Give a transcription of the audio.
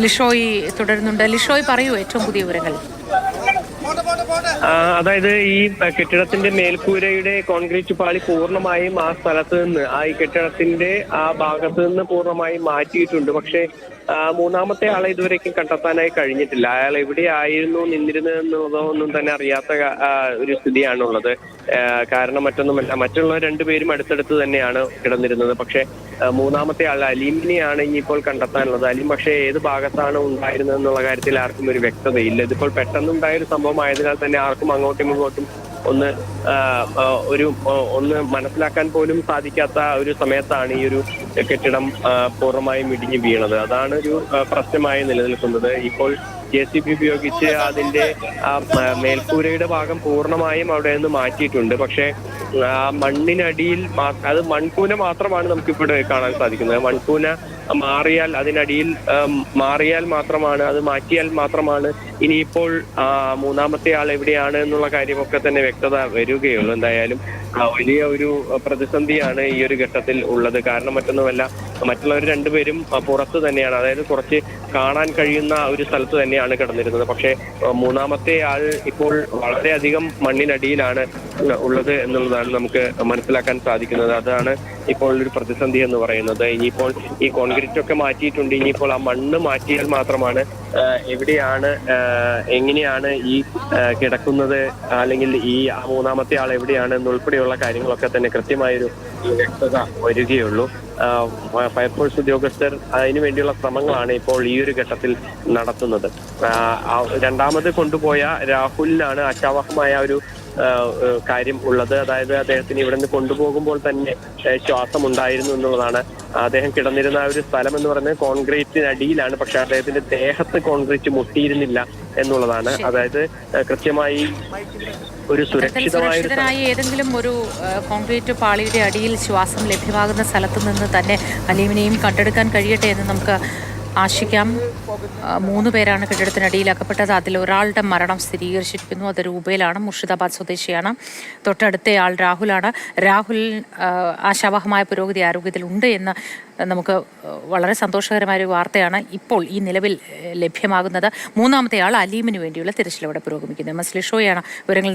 ലിഷോയ് തുടരുന്നുണ്ട്. ലിഷോയ് പറയൂ ഏറ്റവും പുതിയ വിവരങ്ങൾ. അതായത് ഈ കെട്ടിടത്തിന്റെ മേൽക്കൂരയുടെ കോൺക്രീറ്റ് പാളി പൂർണമായും ആ സ്ഥലത്ത് നിന്ന് ആ ഈ കെട്ടിടത്തിന്റെ ആ ഭാഗത്ത് നിന്ന് പൂർണമായും മാറ്റിയിട്ടുണ്ട്. പക്ഷേ മൂന്നാമത്തെ ആളെ ഇതുവരേക്കും കണ്ടെത്താനായി കഴിഞ്ഞിട്ടില്ല. അയാൾ എവിടെയായിരുന്നു നിന്നിരുന്നത് എന്നുള്ളതോ ഒന്നും തന്നെ അറിയാത്ത ഒരു സ്ഥിതിയാണുള്ളത്. കാരണം മറ്റൊന്നുമല്ല മറ്റുള്ള രണ്ടുപേരും അടുത്തടുത്ത് തന്നെയാണ് കിടന്നിരുന്നത്. പക്ഷേ ആ, മൂന്നാമത്തെ ആൾ അലീമിനെയാണ് ഇനിയിപ്പോൾ കണ്ടെത്താനുള്ളത്. അലീം പക്ഷേ ഏത് ഭാഗത്താണ് ഉണ്ടായിരുന്നത് എന്നുള്ള കാര്യത്തിൽ ആർക്കും ഒരു വ്യക്തതയില്ല. ഇതിപ്പോൾ പെട്ടെന്നുണ്ടായ ഒരു സംഭവമായതിനാൽ തന്നെ ആർക്കും അങ്ങോട്ടും ഇങ്ങോട്ടും ഒന്ന് ഒരു ഒന്ന് മനസ്സിലാക്കാൻ പോലും സാധിക്കാത്ത ഒരു സമയത്താണ് ഈ ഒരു കെട്ടിടം പൂർണമായും ഇടിഞ്ഞു വീണത്. അതാണ് ഒരു പ്രശ്നമായി നിലനിൽക്കുന്നത്. ഇപ്പോൾ ജെ സി ബി ഉപയോഗിച്ച് അതിന്റെ മേൽക്കൂരയുടെ ഭാഗം പൂർണമായും അവിടെ നിന്ന് മാറ്റിയിട്ടുണ്ട്. പക്ഷേ മണ്ണിനടിയിൽ അത് മൺകൂന മാത്രമാണ് നമുക്കിവിടെ കാണാൻ സാധിക്കുന്നത്. മൺകൂന മാറിയാൽ അതിനടിയിൽ മാറിയാൽ മാത്രമാണ് അത് മാറ്റിയാൽ മാത്രമാണ്. ഇനിയിപ്പോൾ മൂന്നാമത്തെ ആൾ എവിടെയാണ് എന്നുള്ള കാര്യമൊക്കെ തന്നെ വ്യക്തത വരികയുള്ളൂ. എന്തായാലും വലിയ ഒരു പ്രതിസന്ധിയാണ് ഈ ഒരു ഘട്ടത്തിൽ ഉള്ളത്. കാരണം മറ്റൊന്നുമല്ല മറ്റുള്ളവർ രണ്ടുപേരും പുറത്ത് തന്നെയാണ്. അതായത് കുറച്ച് കാണാൻ കഴിയുന്ന ഒരു സ്ഥലത്ത് തന്നെയാണ് കിടന്നിരുന്നത്. പക്ഷേ മൂന്നാമത്തെ ആൾ ഇപ്പോൾ വളരെയധികം മണ്ണിനടിയിലാണ് ഉള്ളത് എന്നുള്ളതാണ് നമുക്ക് മനസ്സിലാക്കാൻ സാധിക്കുന്നത്. അതാണ് ഇപ്പോൾ ഒരു പ്രതിസന്ധി എന്ന് പറയുന്നത്. ഇനിയിപ്പോൾ ഈ കോൺക്രീറ്റ് ഒക്കെ മാറ്റിയിട്ടുണ്ട്. ഇനിയിപ്പോൾ ആ മണ്ണ് മാറ്റിയാൽ മാത്രമാണ് എവിടെയാണ് എങ്ങനെയാണ് ഈ കിടക്കുന്നത് അല്ലെങ്കിൽ ഈ മൂന്നാമത്തെ ആൾ എവിടെയാണ് എന്നുൾപ്പെടെയുള്ള കാര്യങ്ങളൊക്കെ തന്നെ കൃത്യമായൊരു വ്യക്തത വരികയുള്ളൂ. ഫയർഫോഴ്സ് ഉദ്യോഗസ്ഥർ അതിനു വേണ്ടിയുള്ള ശ്രമങ്ങളാണ് ഇപ്പോൾ ഈ ഒരു ഘട്ടത്തിൽ നടത്തുന്നത്. രണ്ടാമത് കൊണ്ടുപോയ രാഹുലിനാണ് അശാവഹമായ ഒരു കാര്യം ഉള്ളത്. അതായത് അദ്ദേഹത്തിന് ഇവിടെ നിന്ന് കൊണ്ടുപോകുമ്പോൾ തന്നെ ശ്വാസം ഉണ്ടായിരുന്നു എന്നുള്ളതാണ്. അദ്ദേഹം കിടന്നിരുന്ന ആ ഒരു സ്ഥലം എന്ന് പറയുന്നത് കോൺക്രീറ്റിനടിയിലാണ്. പക്ഷെ അദ്ദേഹത്തിന്റെ ദേഹത്ത് കോൺക്രീറ്റ് മുട്ടിയിരുന്നില്ല എന്നുള്ളതാണ്. അതായത് കൃത്യമായി ഒരു സുരക്ഷിതമായി ഏതെങ്കിലും ഒരു കോൺക്രീറ്റ് പാളിയുടെ അടിയിൽ ശ്വാസം ലഭ്യമാകുന്ന സ്ഥലത്ത് നിന്ന് തന്നെ അലീമിനെയും കണ്ടെടുക്കാൻ കഴിയട്ടെ എന്ന് നമുക്ക് ആശിക്കാം. മൂന്ന് പേരാണ് കെട്ടിടത്തിനടിയിൽ അകപ്പെട്ടത് അതിൽ ഒരാളുടെ മരണം സ്ഥിരീകരിച്ചിരിക്കുന്നു. അത് രൂപയിലാണ് മുർഷിദാബാദ് സ്വദേശിയാണ്. തൊട്ടടുത്തയാൾ രാഹുലാണ്. രാഹുൽ ആശാവഹമായ പുരോഗതി ആരോഗ്യത്തിലുണ്ട് എന്ന് നമുക്ക് വളരെ സന്തോഷകരമായ ഒരു വാർത്തയാണ് ഇപ്പോൾ ഈ നിലവിൽ ലഭ്യമാകുന്നത്. മൂന്നാമത്തെ ആൾ അലീമിന് വേണ്ടിയുള്ള തിരച്ചിൽ അവിടെ പുരോഗമിക്കുന്നത് എം എസ് ലിഷോയാണ് വിവരങ്ങൾ.